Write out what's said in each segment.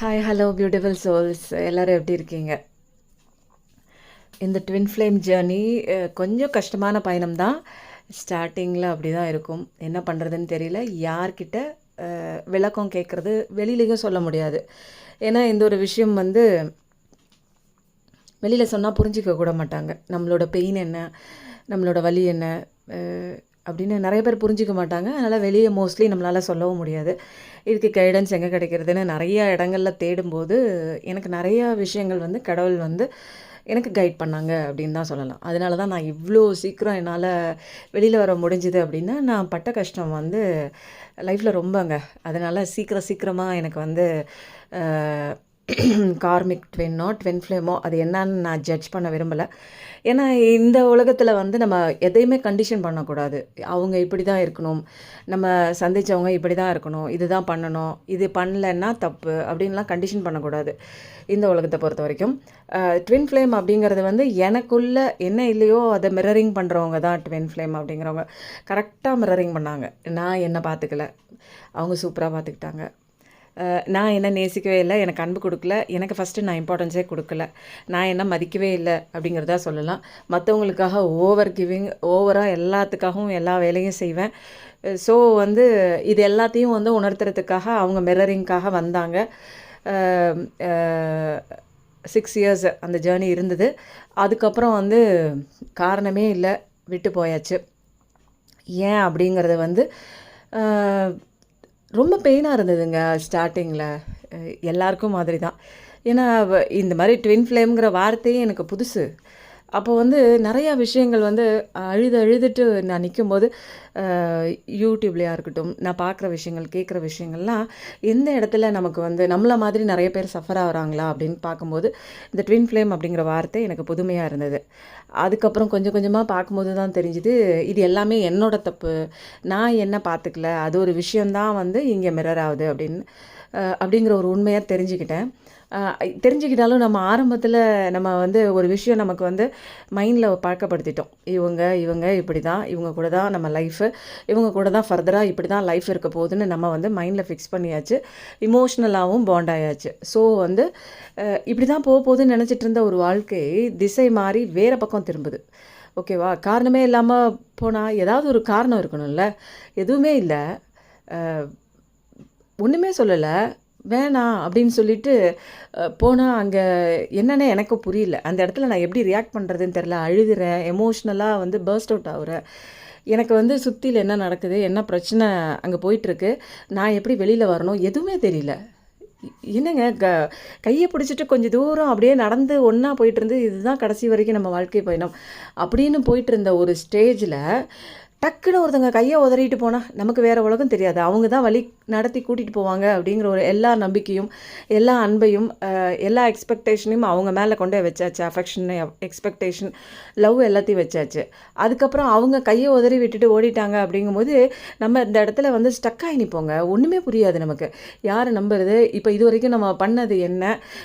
Hi hello beautiful souls எல்லோரும் எப்படி இருக்கீங்க? இந்த ட்வின் ஃப்ளேம் ஜேர்னி கொஞ்சம் கஷ்டமான பயணம் தான் ஸ்டார்டிங்கில் அப்படி தான் இருக்கும். என்ன பண்ணுறதுன்னு தெரியல. யார்கிட்ட விளக்கம் கேட்குறது வெளியிலையும் சொல்ல முடியாது. ஏன்னா இந்த ஒரு விஷயம் வந்து வெளியில் சொன்னால் புரிஞ்சிக்க கூட மாட்டாங்க. நம்மளோட பெயின் என்ன? நம்மளோட வலி என்ன? அப்படின்னு நிறைய பேர் புரிஞ்சிக்க மாட்டாங்க. அதனால் வெளியே மோஸ்ட்லி நம்மளால் சொல்லவும் முடியாது. இதுக்கு கைடன்ஸ் எங்கே கிடைக்கிறதுன்னு நிறைய இடங்கள்ல தேடும்போது எனக்கு நிறையா விஷயங்கள் வந்து கடவுள் வந்து எனக்கு கைட் பண்ணாங்க அப்படின்னு தான் சொல்லலாம். அதனால தான் நான் இவ்வளோ சீக்கிரம் என்னால் வெளியில் வர முடிஞ்சுது அப்படின்னா நான் பட்ட கஷ்டம் வந்து லைஃப்பில் ரொம்பங்க. அதனால் சீக்கிரம் சீக்கிரமாக எனக்கு வந்து கார்மிக் ட்வின்னோ ட்வின் ஃப்ளேமோ அது என்னன்னு நான் ஜட்ஜ் பண்ண விரும்பலை. ஏன்னா இந்த உலகத்தில் வந்து நம்ம எதையுமே கண்டிஷன் பண்ணக்கூடாது. அவங்க இப்படி தான் இருக்கணும். நம்ம சந்திச்சவங்க இப்படி தான் இருக்கணும். இதுதான் பண்ணணும். இது பண்ணலைன்னா தப்பு அப்படின்லாம் கண்டிஷன் பண்ணக்கூடாது. இந்த உலகத்தை பொறுத்த வரைக்கும். ட்வின் ஃப்ளேம் அப்படிங்கிறது வந்து எனக்குள்ள என்ன இல்லையோ அதை மிரரிங் பண்ணுறவங்க தான் ட்வின் ஃப்ளேம் அப்படிங்கிறவங்க. கரெக்டாக மிரரிங் பண்ணாங்க. நான் என்ன பார்த்துக்கல. அவங்க சூப்பராக பார்த்துக்கிட்டாங்க. நான் என்ன நேசிக்கவே இல்லை எனக்கு அன்பு கொடுக்கல எனக்கு ஃபஸ்ட்டு நான் இம்பார்ட்டன்ஸே கொடுக்கல. நான் என்ன மதிக்கவே இல்லை அப்படிங்கிறதா சொல்லலாம். மற்றவங்களுக்காக ஓவர் கிவிங் ஓவராக எல்லாத்துக்காகவும் எல்லா வேலையும் செய்வேன். ஸோ வந்து இது எல்லாத்தையும் வந்து உணர்த்துறதுக்காக அவங்க மிரரிங்காக வந்தாங்க. சிக்ஸ் இயர்ஸ் அந்த ஜேர்னி இருந்தது. அதுக்கப்புறம் வந்து காரணமே இல்லை விட்டு போயாச்சு. ஏன் அப்படிங்கிறத வந்து ரொம்ப பெயினாக இருந்ததுங்க ஸ்டார்டிங்கில் எல்லாருக்கும் மாதிரி தான் ஏன்னா இந்த மாதிரி ட்வின் ஃப்ளேம்ங்கிற வார்த்தையே எனக்கு புதுசு. அப்போ வந்து நிறையா விஷயங்கள் வந்து அழுது அழுதுட்டு நான் நிற்கும்போது யூடியூப்லையாக இருக்கட்டும் நான் பார்க்குற விஷயங்கள் கேட்குற விஷயங்கள்லாம் எந்த இடத்துல நமக்கு வந்து நம்மளை மாதிரி நிறைய பேர் சஃபர் ஆகுறாங்களா அப்படின்னு பார்க்கும்போது இந்த ட்வின் ஃப்ளேம் அப்படிங்கிற வார்த்தை எனக்கு புதுமையாக இருந்தது. அதுக்கப்புறம் கொஞ்சம் கொஞ்சமாக பார்க்கும்போது தான் தெரிஞ்சுது இது எல்லாமே என்னோடய தப்பு. நான் என்ன பார்த்துக்கல அது ஒரு விஷயந்தான் வந்து இங்கே மிரர் ஆகுது அப்படின்னு அப்படிங்கிற ஒரு உண்மையாக தெரிஞ்சுக்கிட்டேன். தெரிஞ்சுக்கிட்டாலும் நம்ம ஆரம்பத்தில் நம்ம வந்து ஒரு விஷயம் நமக்கு வந்து மைண்டில் பழக்கப்படுத்திட்டோம். இவங்க இவங்க இப்படி தான் இவங்க கூட தான் நம்ம லைஃபு இவங்க கூட தான் ஃபர்தராக இப்படி தான் லைஃப் இருக்க போகுதுன்னு நம்ம வந்து மைண்டில் ஃபிக்ஸ் பண்ணியாச்சு. இமோஷ்னலாகவும் பாண்ட் ஆயாச்சு. ஸோ வந்து இப்படி தான் போக போகுதுன்னு நினச்சிட்டு இருந்த ஒரு வாழ்க்கை திசை மாறி வேறு பக்கம் திரும்புது. ஓகேவா காரணமே இல்லாமல் போனால் ஏதாவது ஒரு காரணம் இருக்கணும்ல? எதுவுமே இல்லை. ஒன்றுமே சொல்லலை. வேணாம் அப்படின்னு சொல்லிட்டு போனால் அங்கே என்னென்ன எனக்கு புரியல. அந்த இடத்துல நான் எப்படி ரியாக்ட் பண்ணுறதுன்னு தெரில அழுகிறேன். எமோஷ்னலாக வந்து பர்ஸ்ட் அவுட் ஆகுறேன். எனக்கு வந்து சுற்றியில் என்ன நடக்குது என்ன பிரச்சனை அங்கே போயிட்டுருக்கு நான் எப்படி வெளியில் வரணும் எதுவுமே தெரியல. என்னங்க க கையை பிடிச்சிட்டு கொஞ்சம் தூரம் அப்படியே நடந்து ஒன்றா போயிட்டு இருந்து இதுதான் கடைசி வரைக்கும் நம்ம வாழ்க்கை பயணம் அப்படின்னு போயிட்டு இருந்த ஒரு ஸ்டேஜில் டக்குன்னு ஒருத்தங்க கையை உதறிட்டு போனால் நமக்கு வேறு உலகம் தெரியாது. அவங்க தான் வழி நடத்தி கூட்டிகிட்டு போவாங்க அப்படிங்கிற ஒரு எல்லா நம்பிக்கையும் எல்லா அன்பையும் எல்லா எக்ஸ்பெக்டேஷனையும் அவங்க மேலே கொண்டே வச்சாச்சு. அஃபெக்ஷன் எக்ஸ்பெக்டேஷன் லவ் எல்லாத்தையும் வச்சாச்சு. அதுக்கப்புறம் அவங்க கையை உதறி விட்டுட்டு ஓடிட்டாங்க அப்படிங்கும்போது நம்ம இந்த இடத்துல வந்து ஸ்டக் நிற்போங்க ஒன்றுமே புரியாது நமக்கு. யாரை நம்புறது? இப்போ இது வரைக்கும் நம்ம பண்ணது என்ன?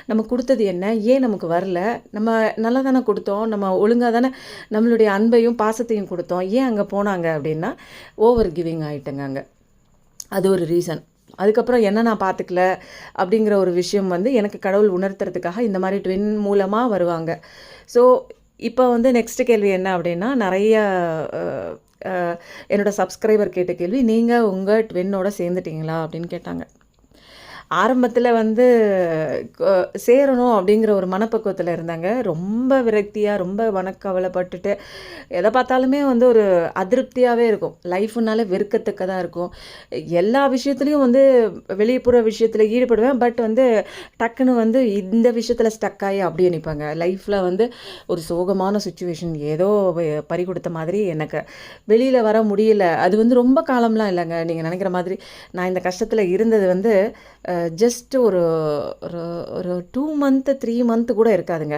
நம்ம கொடுத்தது என்ன? ஏன் நமக்கு வரல? நம்ம நல்லா தானே கொடுத்தோம். நம்ம ஒழுங்காக தானே நம்மளுடைய அன்பையும் பாசத்தையும் கொடுத்தோம். ஏன் அங்கே போனாங்க அப்படின்னா ஓவர் கிவிங் ஆகிட்டுங்க அங்கே. அது ஒரு ரீசன் அதுக்கப்புறம் என்ன நான் பார்த்துக்கல அப்படிங்கிற ஒரு விஷயம் வந்து எனக்கு கடவுள் உணர்த்துறதுக்காக இந்த மாதிரி ட்வின் மூலமாக வருவாங்க. ஸோ இப்போ வந்து நெக்ஸ்ட் கேள்வி என்ன அப்படின்னா நிறைய என்னோடய சப்ஸ்கிரைபர் கேட்ட கேள்வி நீங்கள் உங்கள் ட்வின்னோட சேர்ந்துட்டீங்களா அப்படின்னு கேட்டாங்க. ஆரம்பத்தில் வந்து சேரணும் அப்படிங்கிற ஒரு மனப்பக்குவத்தில் இருந்தாங்க. ரொம்ப விரக்தியாக ரொம்ப மனக்கவலைப்பட்டுட்டு எதை பார்த்தாலுமே வந்து ஒரு அதிருப்தியாகவே இருக்கும். லைஃப்னால வெறுக்கத்தக்கதாக இருக்கும். எல்லா விஷயத்துலையும் வந்து வெளிப்புற விஷயத்தில் ஈடுபடுவேன். பட் வந்து டக்குன்னு வந்து இந்த விஷயத்தில் ஸ்டக் ஆகி அப்படியே நிற்பாங்க லைஃப்பில் வந்து ஒரு சோகமான சுச்சுவேஷன் ஏதோ வ- பறி கொடுத்த மாதிரி எனக்கு வெளியில் வர முடியல. அது வந்து ரொம்ப காலம்லாம் இல்லைங்க. நீங்கள் நினைக்கிற மாதிரி நான் இந்த கஷ்டத்தில் இருந்தது வந்து ஜஸ்ட் ஒரு ஒரு ஒரு டூ மந்த்து த்ரீ மந்த்து கூட இருக்காதுங்க.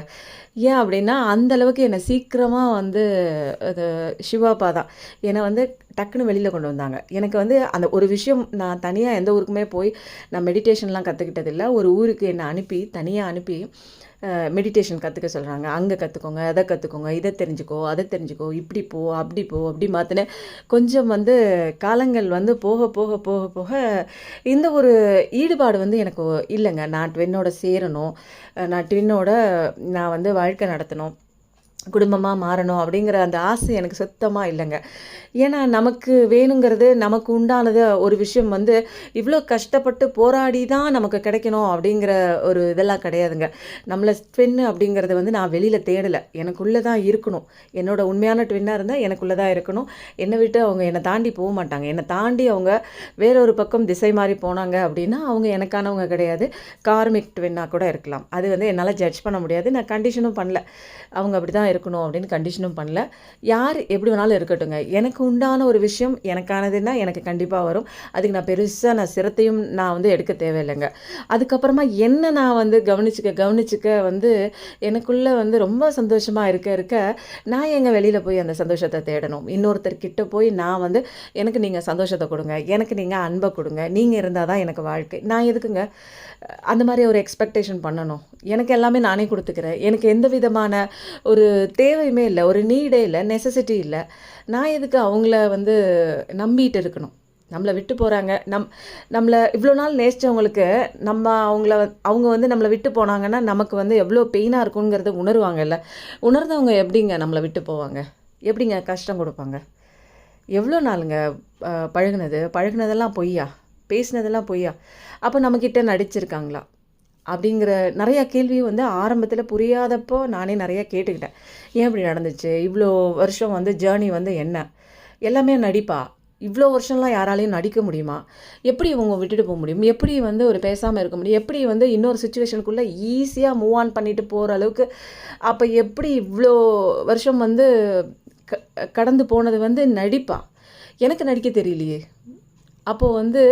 ஏன் அப்படின்னா அந்த அளவுக்கு என்னை சீக்கிரமாக வந்து அது சிவாப்பா தான். என்னை வந்து டக்குன்னு வெளியில் கொண்டு வந்தாங்க. எனக்கு வந்து அந்த ஒரு விஷயம் நான் தனியாக எந்த ஊருக்குமே போய் நான் மெடிடேஷன்லாம் கற்றுக்கிட்டதில்ல ஒரு ஊருக்கு என்னை அனுப்பி தனியாக அனுப்பி மெடிடேஷன் கற்றுக்க சொல்கிறாங்க அங்கே கற்றுக்கோங்க அதை கற்றுக்கோங்க இதை தெரிஞ்சுக்கோ அதை தெரிஞ்சுக்கோ இப்படி போ அப்படி போ அப்படி மாற்றினேன் கொஞ்சம் வந்து காலங்கள் வந்து போக போக போக போக இந்த ஒரு ஈடுபாடு வந்து எனக்கு இல்லைங்க. நான் ட்வின்னோட சேரணும். நான் ட்வின்னோட நான் வந்து வாழ்க்கை நடத்தணும். குடும்பமாக மாறணும் அப்படிங்கிற அந்த ஆசை எனக்கு சுத்தமாக இல்லைங்க. ஏன்னா நமக்கு வேணுங்கிறது நமக்கு உண்டானது ஒரு விஷயம் வந்து இவ்வளோ கஷ்டப்பட்டு போராடி தான் நமக்கு கிடைக்கணும் அப்படிங்கிற ஒரு இதெல்லாம் கிடையாதுங்க. நம்மளை ட்வின்னு அப்படிங்கிறது வந்து நான் வெளியில் தேடலை. எனக்குள்ளே தான் இருக்கணும். என்னோட உண்மையான ட்வின்னாக இருந்தால் எனக்குள்ளே தான் இருக்கணும். என்னை விட்டு அவங்க என்னை தாண்டி போக மாட்டாங்க. என்னை தாண்டி அவங்க வேற ஒரு பக்கம் திசை மாறி போனாங்க அப்படின்னா அவங்க எனக்கானவங்க கிடையாது. கார்மிக் ட்வின்னாக கூட இருக்கலாம். அது வந்து என்னால் ஜட்ஜ் பண்ண முடியாது. நான் கண்டிஷனும் பண்ணல. அவங்க அப்படி தான் இருக்கணும் அப்படின்னு கண்டிஷனும் பண்ணல. யார் எப்படி வேணாலும் இருக்கட்டுங்க எனக்கு உண்டான ஒரு விஷயம் எனக்கானதுன்னா எனக்கு கண்டிப்பாக வரும். அதுக்கு நான் பெருசாக நான் சிரத்தையும் நான் வந்து எடுக்க தேவையில்லைங்க. அதுக்கப்புறமா என்ன நான் வந்து கவனிச்சுக்க கவனிச்சுக்க வந்து எனக்குள்ளே வந்து ரொம்ப சந்தோஷமாக இருக்க இருக்க நான் எங்கள் வெளியில் போய் அந்த சந்தோஷத்தை தேடணும். இன்னொருத்தர்கிட்ட போய் நான் வந்து எனக்கு நீங்கள் சந்தோஷத்தை கொடுங்க. எனக்கு நீங்கள் அன்பை கொடுங்க. நீங்கள் இருந்தால் தான் எனக்கு வாழ்க்கை. நான் எதுக்குங்க? அந்த மாதிரி ஒரு எக்ஸ்பெக்டேஷன் பண்ணணும். எனக்கு எல்லாமே நானே கொடுத்துக்கிறேன். எனக்கு எந்த விதமான ஒரு தேவையுமே இல்லை ஒரு நீடே இல்லை நெசசிட்டி இல்லை. நான் எதுக்கு அவங்கள வந்து நம்பிட்டு இருக்கணும்? நம்மளை விட்டு போகிறாங்க நம் நம்மளை இவ்வளோ நாள் நேசித்தவங்களுக்கு நம்ம அவங்கள அவங்க வந்து நம்மளை விட்டு போனாங்கன்னா நமக்கு வந்து எவ்வளோ பெயினாக இருக்குங்கிறத உணருவாங்கல்ல. உணர்ந்தவங்க எப்படிங்க நம்மளை விட்டு போவாங்க? எப்படிங்க கஷ்டம் கொடுப்பாங்க? எவ்வளோ நாளுங்க பழகுனது? பழகுனதெல்லாம் பொய்யா? பேசினதெல்லாம் பொய்யா? அப்போ நம்மக்கிட்ட நடிச்சிருக்காங்களா? அப்படிங்கிற நிறையா கேள்வி வந்து ஆரம்பத்தில் புரியாதப்போ நானே நிறையா கேட்டுக்கிட்டேன். ஏன் இப்படி நடந்துச்சு? இவ்வளோ வருஷம் வந்து ஜேர்னி வந்து என்ன? எல்லாமே நடிப்பா? இவ்வளோ வருஷம்லாம் யாராலையும் நடிக்க முடியுமா? எப்படி இவங்க விட்டுட்டு போக முடியும்? எப்படி வந்து ஒரு பேசாமல் இருக்க முடியும்? எப்படி வந்து இன்னொரு சுச்சுவேஷனுக்குள்ளே ஈஸியாக மூவ் ஆன் பண்ணிட்டு போகிற அளவுக்கு அப்போ எப்படி இவ்வளோ வருஷம் வந்து க கடந்து போனது வந்து நடிப்பா? எனக்கு நடிக்க தெரியலையே. அப்போது வந்து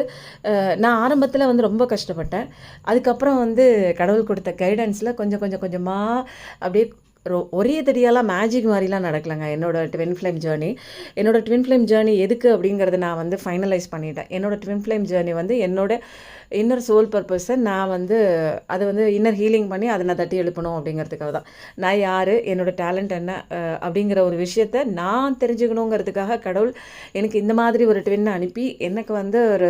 நான் ஆரம்பத்தில் வந்து ரொம்ப கஷ்டப்பட்டேன். அதுக்கப்புறம் வந்து கடவுள் கொடுத்த கைடன்ஸில் கொஞ்சம் கொஞ்சம் கொஞ்சமாக அப்படியே ரொ ஒரே தடியாலாம் மேஜிக் மாதிரிலாம் நடக்கலைங்க. என்னோடய ட்வின் ஃப்ளேம் ஜேர்னி என்னோட ட்வின் ஃப்ளேம் ஜேர்னி எதுக்கு அப்படிங்கிறத நான் வந்து ஃபைனலைஸ் பண்ணிட்டேன். என்னோடய ட்வின் ஃப்ளேம் ஜேர்னி வந்து என்னோட இன்னர் சோல் பர்பஸை நான் வந்து அதை வந்து இன்னர் ஹீலிங் பண்ணி அதை நான் தட்டி எழுப்பணும் அப்படிங்கிறதுக்காக தான். நான் யார் என்னோட டேலண்ட் என்ன அப்படிங்கிற ஒரு விஷயத்த நான் தெரிஞ்சுக்கணுங்கிறதுக்காக கடவுள் எனக்கு இந்த மாதிரி ஒரு ட்வின் அனுப்பி எனக்கு வந்து ஒரு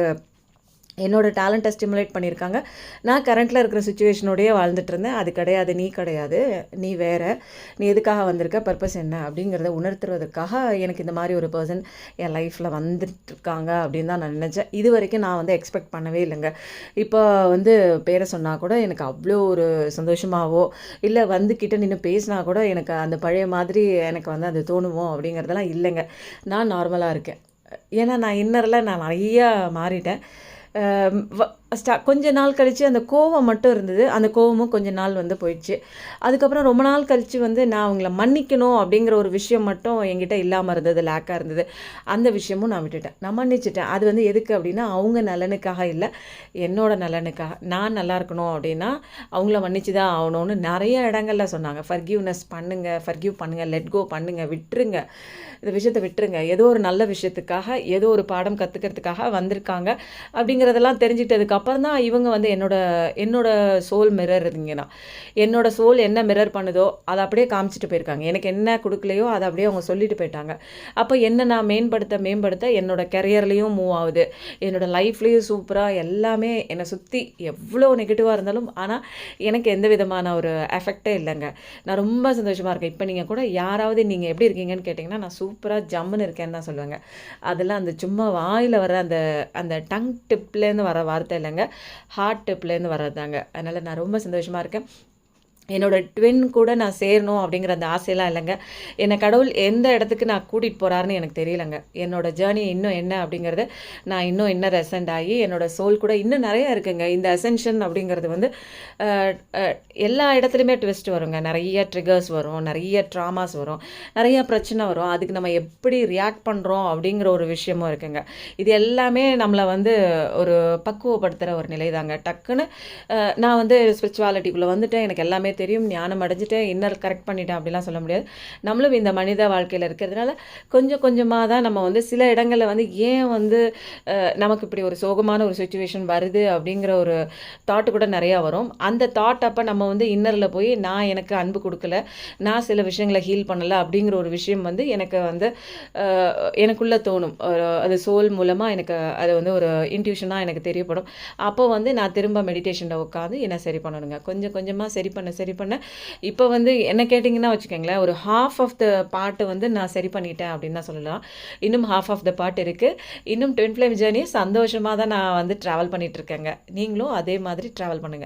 என்னோட டேலண்ட்டை ஸ்டிமுலேட் பண்ணியிருக்காங்க. நான் கரண்ட்டில் இருக்கிற சுச்சுவேஷனோடையே வாழ்ந்துட்டு இருந்தேன். அது கிடையாது நீ கிடையாது நீ வேறு நீ எதுக்காக வந்திருக்க பர்பஸ் என்ன அப்படிங்கிறத உணர்த்துறதுக்காக எனக்கு இந்த மாதிரி ஒரு பர்சன் என் லைஃப்பில் வந்துட்டுருக்காங்க அப்படின்னு தான் நான் நினச்சேன். இது வரைக்கும் நான் வந்து எக்ஸ்பெக்ட் பண்ணவே இல்லைங்க. இப்போ வந்து பேரை சொன்னால் கூட எனக்கு அவ்வளோ ஒரு சந்தோஷமாகவோ இல்லை வந்து கிட்ட நின்று பேசினா கூட எனக்கு அந்த பழைய மாதிரி எனக்கு வந்து அது தோணுமோ அப்படிங்கிறதெல்லாம் இல்லைங்க. நான் நார்மலாக இருக்கேன். ஏன்னா நான் இன்னரில் நான் நிறையா மாறிட்டேன். Ehm, um, wat, ஸ்டா கொஞ்ச நாள் கழித்து அந்த கோவம் மட்டும் இருந்தது. அந்த கோவமும் கொஞ்ச நாள் வந்து போயிடுச்சு. அதுக்கப்புறம் ரொம்ப நாள் கழித்து வந்து நான் அவங்கள மன்னிக்கணும் அப்படிங்கிற ஒரு விஷயம் மட்டும் என்கிட்ட இல்லாமல் இருந்தது லேக்காக இருந்தது. அந்த விஷயமும் நான் விட்டுட்டேன். நான் மன்னிச்சிட்டேன். அது வந்து எதுக்கு அப்படின்னா அவங்க நலனுக்காக இல்லை. என்னோட நலனுக்காக. நான் நல்லா இருக்கணும் அப்படின்னா அவங்கள மன்னிச்சு தான் ஆகணும்னு நிறைய இடங்கள்ல சொன்னாங்க. ஃபர்கியூனஸ் பண்ணுங்கள் ஃபர்கியூ பண்ணுங்கள் லெட் கோ பண்ணுங்கள் விட்டுருங்க. இந்த விஷயத்தை விட்டுருங்க. ஏதோ ஒரு நல்ல விஷயத்துக்காக ஏதோ ஒரு பாடம் கற்றுக்கிறதுக்காக வந்திருக்காங்க. அப்படிங்கிறதெல்லாம் தெரிஞ்சுக்கிட்டதுக்கு அப்புறம் தான் இவங்க வந்து என்னோட என்னோட சோல் மிரர் இருந்தீங்கன்னா என்னோட சோல் என்ன மிரர் பண்ணுதோ அதை அப்படியே காமிச்சிட்டு போயிருக்காங்க. எனக்கு என்ன கொடுக்கலையோ அதை அப்படியே அவங்க சொல்லிட்டு போயிட்டாங்க. அப்போ என்ன நான் மேம்படுத்த மேம்படுத்த என்னோட கெரியர்லேயும் மூவ் ஆகுது. என்னோட லைஃப்லேயும் சூப்பராக எல்லாமே என்னை சுற்றி எவ்வளோ நெகட்டிவாக இருந்தாலும் ஆனால் எனக்கு எந்த விதமான ஒரு எஃபெக்டே இல்லைங்க. நான் ரொம்ப சந்தோஷமாக இருக்கேன். இப்போ நீங்கள் கூட யாராவது நீங்கள் எப்படி இருக்கீங்கன்னு கேட்டிங்கன்னா நான் சூப்பராக ஜம்முன்னு இருக்கேன்னு தான் சொல்லுவேங்க. அதெல்லாம் அந்த சும்மா வாயில் வர அந்த அந்த டங் டிப்லேருந்து வர வார்த்தை இல்லைங்க. ஹார்ட் டிப்லேருந்து வர்றதாங்க அதனால் நான் ரொம்ப சந்தோஷமாக இருக்கேன். என்னோடய ட்வின் கூட நான் சேரணும் அப்படிங்கிற அந்த ஆசையெல்லாம் இல்லைங்க. என்னை கடவுள் எந்த இடத்துக்கு நான் கூட்டிகிட்டு போகிறாருன்னு எனக்கு தெரியலங்க. என்னோடய ஜேர்னி இன்னும் என்ன அப்படிங்கிறத நான் இன்னும் இன்னும் ரெசன்ட் ஆகி என்னோட சோல் கூட இன்னும் நிறைய இருக்குங்க. இந்த அசென்ஷன் அப்படிங்கிறது வந்து எல்லா இடத்துலையுமே ட்விஸ்ட் வருங்க. நிறைய ட்ரிகர்ஸ் வரும் நிறைய ட்ராமாஸ் வரும் நிறைய பிரச்சனை வரும். அதுக்கு நம்ம எப்படி ரியாக்ட் பண்ணுறோம் அப்படிங்கிற ஒரு விஷயமும் இருக்குங்க. இது எல்லாமே நம்மளை வந்து ஒரு பக்குவப்படுத்துகிற ஒரு நிலை தாங்க டக்குன்னு நான் வந்து ஸ்பிரிச்சுவாலிட்டிக்குள்ளே வந்துட்டேன். எனக்கு எல்லாமே தெரியும் ஞானம் அடைஞ்சிட்டேன் இன்னர் கரெக்ட் பண்ணிட்டேன் அப்படிலாம் சொல்ல முடியாது. நம்மளும் இந்த மனித வாழ்க்கையில் இருக்கிறதுனால கொஞ்சம் கொஞ்சமாக தான் நம்ம வந்து சில இடங்களில் வந்து ஏன் வந்து நமக்கு இப்படி ஒரு சோகமான ஒரு சுச்சுவேஷன் வருது அப்படிங்கிற ஒரு தாட்டு கூட நிறையா வரும். அந்த தாட் அப்போ நம்ம வந்து இன்னரில் போய் நான் எனக்கு அன்பு கொடுக்கல நான் சில விஷயங்களை ஹீல் பண்ணலை அப்படிங்கிற ஒரு விஷயம் வந்து எனக்கு வந்து எனக்குள்ளே தோணும். ஒரு அது சோல் மூலமாக எனக்கு அது வந்து ஒரு இன்ட்யூஷனாக எனக்கு தெரியப்படும். அப்போ வந்து நான் திரும்ப மெடிடேஷனில் உட்காந்து என்ன சரி பண்ணணுங்க? கொஞ்சம் கொஞ்சமாக சரி பண்ண சரி பண்ணேன். இப்போ வந்து என்ன கேட்டிங்கன்னா வச்சுக்கோங்களேன் ஒரு ஹாஃப் ஆஃப் த பாட்டு வந்து நான் சரி பண்ணிட்டேன் அப்படின்னு தான் சொல்லலாம். இன்னும் ஹாஃப் ஆஃப் த பாட்டு இருக்குது இன்னும் ட்வின் ஃப்ளேம் ஜேர்னி சந்தோஷமாக தான் நான் வந்து ட்ராவல் பண்ணிகிட்ருக்கேங்க நீங்களும் அதே மாதிரி ட்ராவல் பண்ணுங்கள்